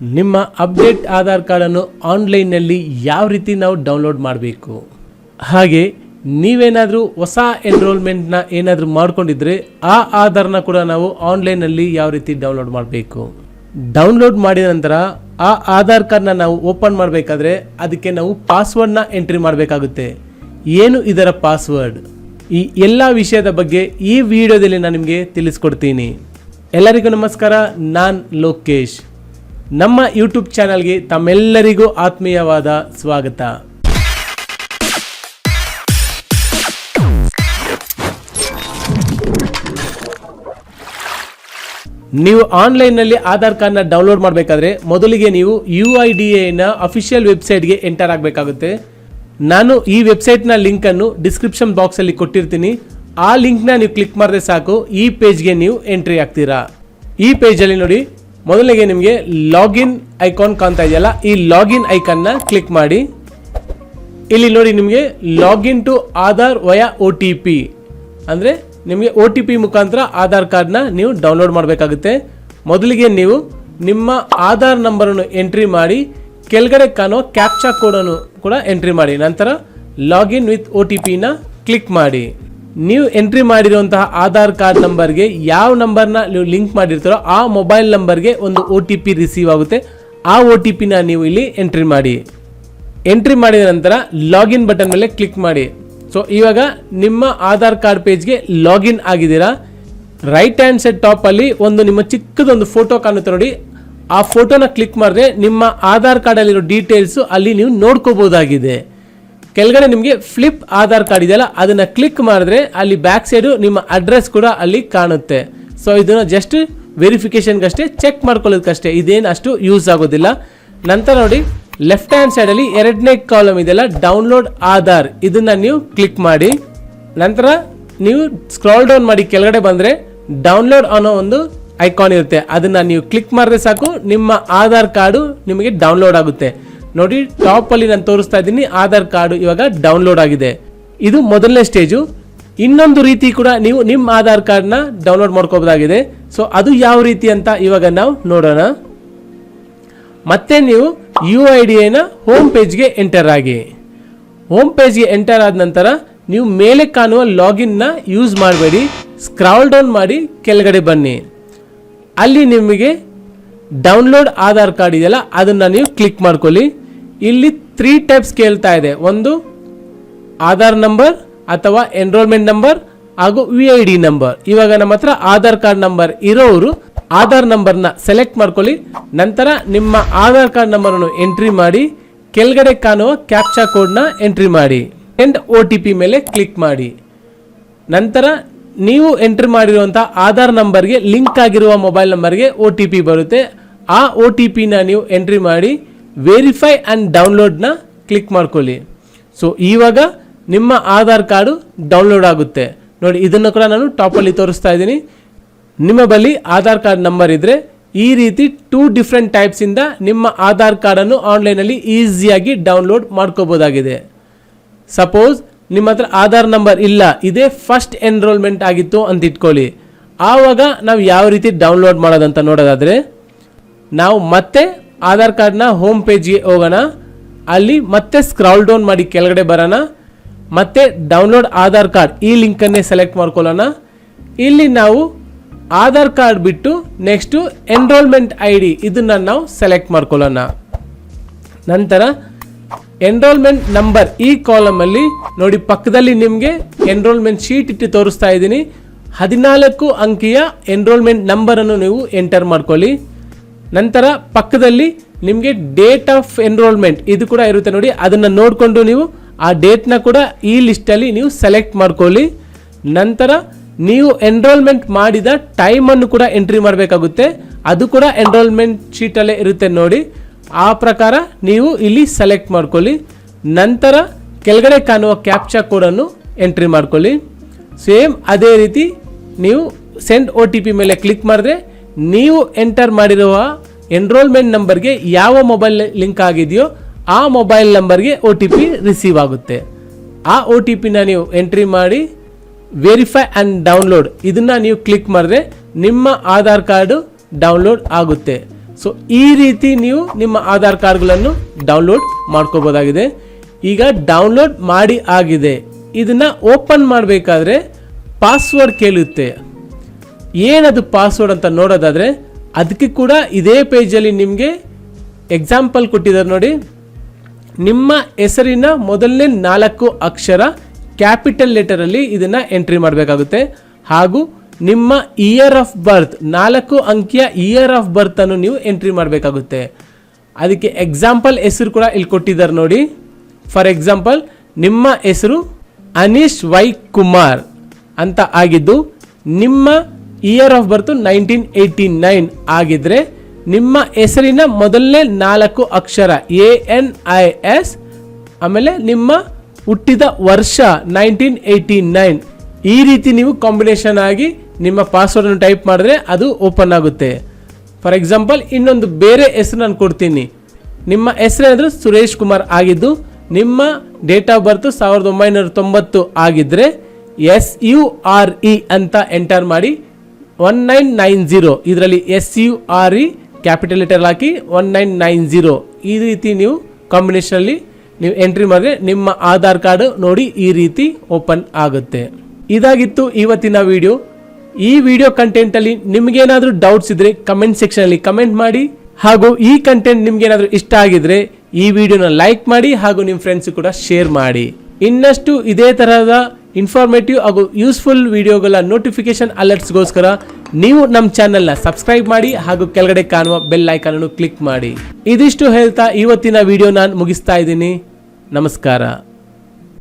ನಿಮ್ಮ ಅಪ್ಡೇಟ್ ಆಧಾರ್ ಕಾರ್ಡನ್ನು ಆನ್ಲೈನ್ನಲ್ಲಿ ಯಾವ ರೀತಿ ನಾವು ಡೌನ್ಲೋಡ್ ಮಾಡಬೇಕು? ಹಾಗೆ ನೀವೇನಾದರೂ ಹೊಸ ಎನ್ರೋಲ್ಮೆಂಟ್ನ ಏನಾದರೂ ಮಾಡ್ಕೊಂಡಿದ್ರೆ ಆ ಆಧಾರ್ನ ಕೂಡ ನಾವು ಆನ್ಲೈನಲ್ಲಿ ಯಾವ ರೀತಿ ಡೌನ್ಲೋಡ್ ಮಾಡಬೇಕು? ಡೌನ್ಲೋಡ್ ಮಾಡಿದ ನಂತರ ಆ ಆಧಾರ್ ಕಾರ್ಡ್ನ ನಾವು ಓಪನ್ ಮಾಡಬೇಕಾದ್ರೆ ಅದಕ್ಕೆ ನಾವು ಪಾಸ್ವರ್ಡ್ನ ಎಂಟ್ರಿ ಮಾಡಬೇಕಾಗುತ್ತೆ. ಏನು ಇದರ ಪಾಸ್ವರ್ಡ್? ಈ ಎಲ್ಲ ವಿಷಯದ ಬಗ್ಗೆ ಈ ವಿಡಿಯೋದಲ್ಲಿ ನಾನು ನಿಮಗೆ ತಿಳಿಸ್ಕೊಡ್ತೀನಿ. ಎಲ್ಲರಿಗೂ ನಮಸ್ಕಾರ, ನಾನು ಲೋಕೇಶ್. ನಮ್ಮ ಯೂಟ್ಯೂಬ್ ಚಾನಲ್ಗೆ ತಮ್ಮೆಲ್ಲರಿಗೂ ಆತ್ಮೀಯವಾದ ಸ್ವಾಗತ. ನೀವು ಆನ್ಲೈನ್ನಲ್ಲಿ ಆಧಾರ್ ಕಾರ್ಡ್ನ ಡೌನ್ಲೋಡ್ ಮಾಡಬೇಕಾದ್ರೆ ಮೊದಲಿಗೆ ನೀವು ಯು ಐ ಡಿ ಎನ ಅಫಿಷಿಯಲ್ ವೆಬ್ಸೈಟ್ಗೆ ಎಂಟರ್ ಆಗಬೇಕಾಗುತ್ತೆ. ನಾನು ಈ ವೆಬ್ಸೈಟ್ನ ಲಿಂಕನ್ನು ಡಿಸ್ಕ್ರಿಪ್ಷನ್ ಬಾಕ್ಸಲ್ಲಿ ಕೊಟ್ಟಿರ್ತೀನಿ. ಆ ಲಿಂಕ್ನ ನೀವು ಕ್ಲಿಕ್ ಮಾಡಿದ್ರೆ ಸಾಕು, ಈ ಪೇಜ್ಗೆ ನೀವು ಎಂಟ್ರಿ ಆಗ್ತೀರಾ. ಈ ಪೇಜಲ್ಲಿ ನೋಡಿ ಮೊದಲಿಗೆ ನಿಮಗೆ ಲಾಗಿನ್ ಐಕಾನ್ ಕಾಣ್ತಾ ಇದೆಯಲ್ಲ, ಈ ಲಾಗಿನ್ ಐಕಾನ್ನ ಕ್ಲಿಕ್ ಮಾಡಿ. ಇಲ್ಲಿ ನೋಡಿ ನಿಮಗೆ login to Aadhaar via O T P ಅಂದರೆ ನಿಮಗೆ ಒ ಟಿ ಪಿ ಮುಖಾಂತರ ಆಧಾರ್ ಕಾರ್ಡ್ನ ನೀವು ಡೌನ್ಲೋಡ್ ಮಾಡಬೇಕಾಗುತ್ತೆ. ಮೊದಲಿಗೆ ನೀವು ನಿಮ್ಮ ಆಧಾರ್ ನಂಬರನ್ನು ಎಂಟ್ರಿ ಮಾಡಿ, ಕೆಳಗಡೆ ಕಾಣೋ ಕ್ಯಾಪ್ಚಾ ಕೋಡನ್ನು ಕೂಡ ಎಂಟ್ರಿ ಮಾಡಿ. ನಂತರ ಲಾಗಿನ್ ವಿತ್ ಒ ಟಿ ಪಿನ ಕ್ಲಿಕ್ ಮಾಡಿ. ನೀವು ಎಂಟ್ರಿ ಮಾಡಿರುವಂತಹ ಆಧಾರ್ ಕಾರ್ಡ್ ನಂಬರ್ಗೆ ಯಾವ ನಂಬರ್ನ ನೀವು ಲಿಂಕ್ ಮಾಡಿರ್ತೀರೋ ಆ ಮೊಬೈಲ್ ನಂಬರ್ಗೆ ಒಂದು ಒ ಟಿ ಪಿ ರಿಸೀವ್ ಆಗುತ್ತೆ. ಆ ಒ ಟಿ ಪಿನ ನೀವು ಇಲ್ಲಿ ಎಂಟ್ರಿ ಮಾಡಿ. ಎಂಟ್ರಿ ಮಾಡಿದ ನಂತರ ಲಾಗಿನ್ ಬಟನ್ ಮೇಲೆ ಕ್ಲಿಕ್ ಮಾಡಿ. ಸೊ ಇವಾಗ ನಿಮ್ಮ ಆಧಾರ್ ಕಾರ್ಡ್ ಪೇಜ್ಗೆ ಲಾಗಿನ್ ಆಗಿದ್ದೀರಾ? ರೈಟ್ ಹ್ಯಾಂಡ್ ಸೈಡ್ ಟಾಪ್ ಅಲ್ಲಿ ಒಂದು ನಿಮ್ಮ ಚಿಕ್ಕದೊಂದು ಫೋಟೋ ಕಾಣುತ್ತೆ ನೋಡಿ. ಆ ಫೋಟೋನ ಕ್ಲಿಕ್ ಮಾಡಿದ್ರೆ ನಿಮ್ಮ ಆಧಾರ್ ಕಾರ್ಡ್ ಅಲ್ಲಿರೋ ಡೀಟೇಲ್ಸ್ ಅಲ್ಲಿ ನೀವು ನೋಡ್ಕೋಬಹುದಾಗಿದೆ ಕೆಳಗಡೆ ನಿಮಗೆ ಫ್ಲಿಪ್ ಆಧಾರ್ ಕಾರ್ಡ್ ಇದೆಯಲ್ಲ, ಅದನ್ನ ಕ್ಲಿಕ್ ಮಾಡಿದ್ರೆ ಅಲ್ಲಿ ಬ್ಯಾಕ್ ಸೈಡು ನಿಮ್ಮ ಅಡ್ರೆಸ್ ಕೂಡ ಅಲ್ಲಿ ಕಾಣುತ್ತೆ. ಸೊ ಇದನ್ನ ಜಸ್ಟ್ ವೆರಿಫಿಕೇಷನ್ಗಷ್ಟೇ ಚೆಕ್ ಮಾಡ್ಕೊಳ್ಳೋದಕ್ಕಷ್ಟೇ. ಇದೇನು ಅಷ್ಟು ಯೂಸ್ ಆಗೋದಿಲ್ಲ. ನಂತರ ನೋಡಿ ಲೆಫ್ಟ್ ಹ್ಯಾಂಡ್ ಸೈಡಲ್ಲಿ ಎರಡನೇ ಕಾಲಮ್ ಇದೆಯಲ್ಲ ಡೌನ್ಲೋಡ್ ಆಧಾರ್. ಇದನ್ನ ನೀವು ಕ್ಲಿಕ್ ಮಾಡಿ. ನಂತರ ನೀವು ಸ್ಕ್ರಾಲ್ ಡೌನ್ ಮಾಡಿ ಕೆಳಗಡೆ ಬಂದರೆ ಡೌನ್ಲೋಡ್ ಅನ್ನೋ ಒಂದು ಐಕಾನ್ ಇರುತ್ತೆ. ಅದನ್ನ ನೀವು ಕ್ಲಿಕ್ ಮಾಡಿದ್ರೆ ಸಾಕು, ನಿಮ್ಮ ಆಧಾರ್ ಕಾರ್ಡು ನಿಮಗೆ ಡೌನ್ಲೋಡ್ ಆಗುತ್ತೆ. ನೋಡಿ ಟಾಪ್ ಅಲ್ಲಿ ನಾನು ತೋರಿಸ್ತಾ ಇದ್ದೀನಿ, ಆಧಾರ್ ಕಾರ್ಡ್ ಇವಾಗ ಡೌನ್ಲೋಡ್ ಆಗಿದೆ. ಇದು ಮೊದಲನೇ ಸ್ಟೇಜು ಇನ್ನೊಂದು ರೀತಿ ಕೂಡ ನೀವು ನಿಮ್ಮ ಆಧಾರ್ ಕಾರ್ಡ್ನ ಡೌನ್ಲೋಡ್ ಮಾಡ್ಕೋಬೋದಾಗಿದೆ. ಸೊ ಅದು ಯಾವ ರೀತಿ ಅಂತ ಇವಾಗ ನಾವು ನೋಡೋಣ. ಮತ್ತೆ ನೀವು ಯು ಐ ಡಿ ಎನ ಹೋಮ್ ಪೇಜ್ಗೆ ಎಂಟರ್ ಆಗಿ. ಹೋಮ್ ಪೇಜ್ಗೆ ಎಂಟರ್ ಆದ ನಂತರ ನೀವು ಮೇಲೆ ಕಾಣುವ ಲಾಗಿನ್ನ ಯೂಸ್ ಮಾಡಬೇಡಿ. ಸ್ಕ್ರಾಲ್ ಡೌನ್ ಮಾಡಿ ಕೆಳಗಡೆ ಬನ್ನಿ. ಅಲ್ಲಿ ನಿಮಗೆ ಡೌನ್ಲೋಡ್ ಆಧಾರ್ ಕಾರ್ಡ್ ಇದೆಯಲ್ಲ, ಅದನ್ನು ನೀವು ಕ್ಲಿಕ್ ಮಾಡ್ಕೊಳ್ಳಿ. ಇಲ್ಲಿ ತ್ರೀ ಟೈಪ್ಸ್ ಕೇಳ್ತಾ ಇದೆ. ಒಂದು, ಆಧಾರ್ ನಂಬರ್ ಅಥವಾ ಎನ್ರೋಲ್ಮೆಂಟ್ ನಂಬರ್ ಹಾಗೂ ವಿ ಐ ಡಿ ನಂಬರ್ ಇವಾಗ ನಮ್ಮ ಹತ್ರ ಆಧಾರ್ ಕಾರ್ಡ್ ನಂಬರ್ ಇರೋರು ಆಧಾರ್ ನಂಬರ್ನ ಸೆಲೆಕ್ಟ್ ಮಾಡ್ಕೊಳ್ಳಿ. ನಂತರ ನಿಮ್ಮ ಆಧಾರ್ ಕಾರ್ಡ್ ನಂಬರನ್ನು ಎಂಟ್ರಿ ಮಾಡಿ, ಕೆಳಗಡೆ ಕಾಣುವ ಕ್ಯಾಪ್ಚಾ ಕೋಡ್ನ ಎಂಟ್ರಿ ಮಾಡಿ ಎಂಡ್ ಒ ಟಿ ಪಿ ಮೇಲೆ ಕ್ಲಿಕ್ ಮಾಡಿ. ನಂತರ ನೀವು ಎಂಟ್ರಿ ಮಾಡಿರುವಂಥ ಆಧಾರ್ ನಂಬರ್ಗೆ ಲಿಂಕ್ ಆಗಿರುವ ಮೊಬೈಲ್ ನಂಬರ್ಗೆ ಒ ಟಿ ಪಿ ಬರುತ್ತೆ. ಆ ಒ ಟಿ ಪಿನ ನೀವು ಎಂಟ್ರಿ ಮಾಡಿ ವೆರಿಫೈ ಆ್ಯಂಡ್ ಡೌನ್ಲೋಡ್ನ ಕ್ಲಿಕ್ ಮಾಡ್ಕೊಳ್ಳಿ. ಸೊ ಇವಾಗ ನಿಮ್ಮ ಆಧಾರ್ ಕಾರ್ಡು ಡೌನ್ಲೋಡ್ ಆಗುತ್ತೆ. ನೋಡಿ, ಇದನ್ನು ಕೂಡ ನಾನು ಟಾಪಲ್ಲಿ ತೋರಿಸ್ತಾ ಇದ್ದೀನಿ. ನಿಮ್ಮ ಬಳಿ ಆಧಾರ್ ಕಾರ್ಡ್ ನಂಬರ್ ಇದ್ದರೆ ಈ ರೀತಿ ಟೂ ಡಿಫ್ರೆಂಟ್ ಟೈಪ್ಸಿಂದ ನಿಮ್ಮ ಆಧಾರ್ ಕಾರ್ಡನ್ನು ಆನ್ಲೈನಲ್ಲಿ ಈಸಿಯಾಗಿ ಡೌನ್ಲೋಡ್ ಮಾಡ್ಕೋಬೋದಾಗಿದೆ. ಸಪೋಸ್ ನಿಮ್ಮ ಹತ್ರ ಆಧಾರ್ ನಂಬರ್ ಇಲ್ಲ, ಇದೇ ಫಸ್ಟ್ ಎನ್ರೋಲ್ಮೆಂಟ್ ಆಗಿತ್ತು ಅಂತ ಇಟ್ಕೊಳ್ಳಿ. ಆವಾಗ ನಾವು ಯಾವ ರೀತಿ ಡೌನ್ಲೋಡ್ ಮಾಡೋದಂತ ನೋಡೋದಾದರೆ, ನಾವು ಮತ್ತೆ ಆಧಾರ್ ಕಾರ್ಡ್ನ ಹೋಮ್ ಪೇಜ್ಗೆ ಹೋಗೋಣ. ಅಲ್ಲಿ ಮತ್ತೆ ಸ್ಕ್ರಾಲ್ ಡೌನ್ ಮಾಡಿ ಕೆಳಗಡೆ ಬರೋಣ. ಮತ್ತೆ ಡೌನ್ಲೋಡ್ ಆಧಾರ್ ಕಾರ್ಡ್ ಈ ಲಿಂಕನ್ನೇ ಸೆಲೆಕ್ಟ್ ಮಾಡ್ಕೊಳ್ಳೋಣ. ಇಲ್ಲಿ ನಾವು ಆಧಾರ್ ಕಾರ್ಡ್ ಬಿಟ್ಟು ನೆಕ್ಸ್ಟು ಎನ್ರೋಲ್ಮೆಂಟ್ ಐ ಡಿ ಇದನ್ನು ನಾವು ಸೆಲೆಕ್ಟ್ ಮಾಡ್ಕೊಳ್ಳೋಣ. ನಂತರ ಎನ್ರೋಲ್ಮೆಂಟ್ ನಂಬರ್ ಈ ಕಾಲಮಲ್ಲಿ ನೋಡಿ ಪಕ್ಕದಲ್ಲಿ ನಿಮಗೆ ಎನ್ರೋಲ್ಮೆಂಟ್ ಶೀಟ್ ಇಟ್ಟು ತೋರಿಸ್ತಾ ಇದ್ದೀನಿ. ಹದಿನಾಲ್ಕು ಅಂಕಿಯ ಎನ್ರೋಲ್ಮೆಂಟ್ ನಂಬರನ್ನು ನೀವು ಎಂಟರ್ ಮಾಡ್ಕೊಳ್ಳಿ. ನಂತರ ಪಕ್ಕದಲ್ಲಿ ನಿಮಗೆ ಡೇಟ್ ಆಫ್ ಎನ್ರೋಲ್ಮೆಂಟ್ ಇದು ಕೂಡ ಇರುತ್ತೆ ನೋಡಿ. ಅದನ್ನು ನೋಡಿಕೊಂಡು ನೀವು ಆ ಡೇಟ್ನ ಕೂಡ ಈ ಲಿಸ್ಟಲ್ಲಿ ನೀವು ಸೆಲೆಕ್ಟ್ ಮಾಡ್ಕೊಳ್ಳಿ. ನಂತರ ನೀವು ಎನ್ರೋಲ್ಮೆಂಟ್ ಮಾಡಿದ ಟೈಮನ್ನು ಕೂಡ ಎಂಟ್ರಿ ಮಾಡಬೇಕಾಗುತ್ತೆ. ಅದು ಕೂಡ ಎನ್ರೋಲ್ಮೆಂಟ್ ಶೀಟಲ್ಲೇ ಇರುತ್ತೆ ನೋಡಿ. ಆ ಪ್ರಕಾರ ನೀವು ಇಲ್ಲಿ ಸೆಲೆಕ್ಟ್ ಮಾಡ್ಕೊಳ್ಳಿ. ನಂತರ ಕೆಳಗಡೆ ಕಾಣುವ ಕ್ಯಾಪ್ಚಾ ಕೋಡನ್ನು ಎಂಟ್ರಿ ಮಾಡ್ಕೊಳ್ಳಿ. ಸೇಮ್ ಅದೇ ರೀತಿ ನೀವು ಸೆಂಡ್ ಒ ಟಿ ಪಿ ಮೇಲೆ ಕ್ಲಿಕ್ ಮಾಡಿದ್ರೆ ನೀವು ಎಂಟರ್ ಮಾಡಿರುವ ಎನ್ರೋಲ್ಮೆಂಟ್ ನಂಬರ್ಗೆ ಯಾವ ಮೊಬೈಲ್ ಲಿಂಕ್ ಆಗಿದೆಯೋ ಆ ಮೊಬೈಲ್ ನಂಬರ್ಗೆ ಒ ಟಿ ಪಿ ರಿಸೀವ್ ಆಗುತ್ತೆ. ಆ ಒ ಟಿ ಪಿನ ನೀವು ಎಂಟ್ರಿ ಮಾಡಿ ವೆರಿಫೈ ಆ್ಯಂಡ್ ಡೌನ್ಲೋಡ್ ಇದನ್ನು ನೀವು ಕ್ಲಿಕ್ ಮಾಡಿದ್ರೆ ನಿಮ್ಮ ಆಧಾರ್ ಕಾರ್ಡು ಡೌನ್ಲೋಡ್ ಆಗುತ್ತೆ. ಸೊ ಈ ರೀತಿ ನೀವು ನಿಮ್ಮ ಆಧಾರ್ ಕಾರ್ಡ್ಗಳನ್ನು ಡೌನ್ಲೋಡ್ ಮಾಡ್ಕೋಬೋದಾಗಿದೆ. ಈಗ ಡೌನ್ಲೋಡ್ ಮಾಡಿ ಆಗಿದೆ. ಇದನ್ನು ಓಪನ್ ಮಾಡಬೇಕಾದ್ರೆ ಪಾಸ್ವರ್ಡ್ ಕೇಳುತ್ತೆ. ಏನದು ಪಾಸ್ವರ್ಡ್ ಅಂತ ನೋಡೋದಾದರೆ ಅದಕ್ಕೆ ಕೂಡ ಇದೇ ಪೇಜಲ್ಲಿ ನಿಮಗೆ ಎಕ್ಸಾಂಪಲ್ ಕೊಟ್ಟಿದ್ದಾರೆ ನೋಡಿ. ನಿಮ್ಮ ಹೆಸರಿನ ಮೊದಲನೇ ನಾಲ್ಕು ಅಕ್ಷರ ಕ್ಯಾಪಿಟಲ್ ಲೆಟರಲ್ಲಿ ಇದನ್ನು ಎಂಟ್ರಿ ಮಾಡಬೇಕಾಗುತ್ತೆ. ಹಾಗೂ ನಿಮ್ಮ ಇಯರ್ ಆಫ್ ಬರ್ತ್ ನಾಲ್ಕು ಅಂಕಿಯ ಇಯರ್ ಆಫ್ ಬರ್ತ್ ಅನ್ನು ನೀವು ಎಂಟ್ರಿ ಮಾಡಬೇಕಾಗುತ್ತೆ. ಅದಕ್ಕೆ ಎಕ್ಸಾಂಪಲ್ ಹೆಸರು ಕೂಡ ಇಲ್ಲಿ ಕೊಟ್ಟಿದ್ದಾರೆ ನೋಡಿ. ಫಾರ್ ಎಕ್ಸಾಂಪಲ್ ನಿಮ್ಮ ಹೆಸರು ಅನೀಶ್ ವೈ ಕುಮಾರ್ ಅಂತ ಆಗಿದ್ದು, ನಿಮ್ಮ year of birth nineteen eighty nine ಆಗಿದ್ರೆ ನಿಮ್ಮ ಹೆಸರಿನ ಮೊದಲನೇ ನಾಲ್ಕು ಅಕ್ಷರ ಎ ಎನ್ ಐ ಎಸ್ ಆಮೇಲೆ ನಿಮ್ಮ ಹುಟ್ಟಿದ ವರ್ಷ ನೈನ್ಟೀನ್ ಏಯ್ಟಿ ನೈನ್ ಈ ರೀತಿ ನೀವು ಕಾಂಬಿನೇಷನ್ ಆಗಿ ನಿಮ್ಮ ಪಾಸ್ವರ್ಡನ್ನು ಟೈಪ್ ಮಾಡಿದ್ರೆ ಅದು ಓಪನ್ ಆಗುತ್ತೆ. ಫಾರ್ ಎಕ್ಸಾಂಪಲ್ ಇನ್ನೊಂದು ಬೇರೆ ಹೆಸರು ನಾನು ಕೊಡ್ತೀನಿ. ನಿಮ್ಮ ಹೆಸರೇನಾದರೂ ಸುರೇಶ್ ಕುಮಾರ್ ಆಗಿದ್ದು, ನಿಮ್ಮ ಡೇಟ್ ಆಫ್ ಬರ್ತ್ ಸಾವಿರದ ಒಂಬೈನೂರ ತೊಂಬತ್ತು ಆಗಿದ್ದರೆ ಎಸ್ ಯು ಆರ್ ಇ ಅಂತ ಎಂಟರ್ ಮಾಡಿ ಒನ್ ನೈನ್ ನೈನ್ ಜೀರೋ ಇದರಲ್ಲಿ S U R E capital letter ಹಾಕಿ ಒನ್ ನೈನ್ ನೈನ್ ಜೀರೋ ಈ ರೀತಿ ನೀವು ಕಾಂಬಿನೇಷನಲ್ಲಿ ನೀವು ಎಂಟ್ರಿ ಮಾಡಿದ್ರೆ ನಿಮ್ಮ ಆಧಾರ್ ಕಾರ್ಡ್ ನೋಡಿ ಈ ರೀತಿ ಓಪನ್ ಆಗುತ್ತೆ. ಇದಾಗಿತ್ತು ಇವತ್ತಿನ ವಿಡಿಯೋ ಈ ವಿಡಿಯೋ ಕಂಟೆಂಟಲ್ಲಿ ನಿಮಗೇನಾದರೂ ಡೌಟ್ಸ್ ಇದ್ರೆ ಕಮೆಂಟ್ ಸೆಕ್ಷನಲ್ಲಿ ಕಮೆಂಟ್ ಮಾಡಿ. ಹಾಗೂ ಈ ಕಂಟೆಂಟ್ ನಿಮ್ಗೇನಾದರೂ ಇಷ್ಟ ಆಗಿದ್ರೆ ಈ ವಿಡಿಯೋನ ಲೈಕ್ ಮಾಡಿ ಹಾಗೂ ನಿಮ್ಮ ಫ್ರೆಂಡ್ಸ್ ಕೂಡ ಶೇರ್ ಮಾಡಿ. ಇನ್ನಷ್ಟು ಇದೇ ತರಹದ ಇನ್ಫಾರ್ಮೇಟಿವ್ ಹಾಗೂ ಯೂಸ್ಫುಲ್ ವಿಡಿಯೋಗಳ ನೋಟಿಫಿಕೇಶನ್ ಅಲರ್ಟ್ಸ್ಗೋಸ್ಕರ ನೀವು ನಮ್ಮ ಚಾನೆಲ್ನ ಸಬ್ಸ್ಕ್ರೈಬ್ ಮಾಡಿ ಹಾಗೂ ಕೆಳಗಡೆ ಕಾಣುವ ಬೆಲ್ ಐಕಾನ್ ಅನ್ನು ಕ್ಲಿಕ್ ಮಾಡಿ. ಇದಿಷ್ಟು ಹೇಳ್ತಾ ಇವತ್ತಿನ ವಿಡಿಯೋ ನಾನು ಮುಗಿಸ್ತಾ ಇದ್ದೀನಿ. ನಮಸ್ಕಾರ.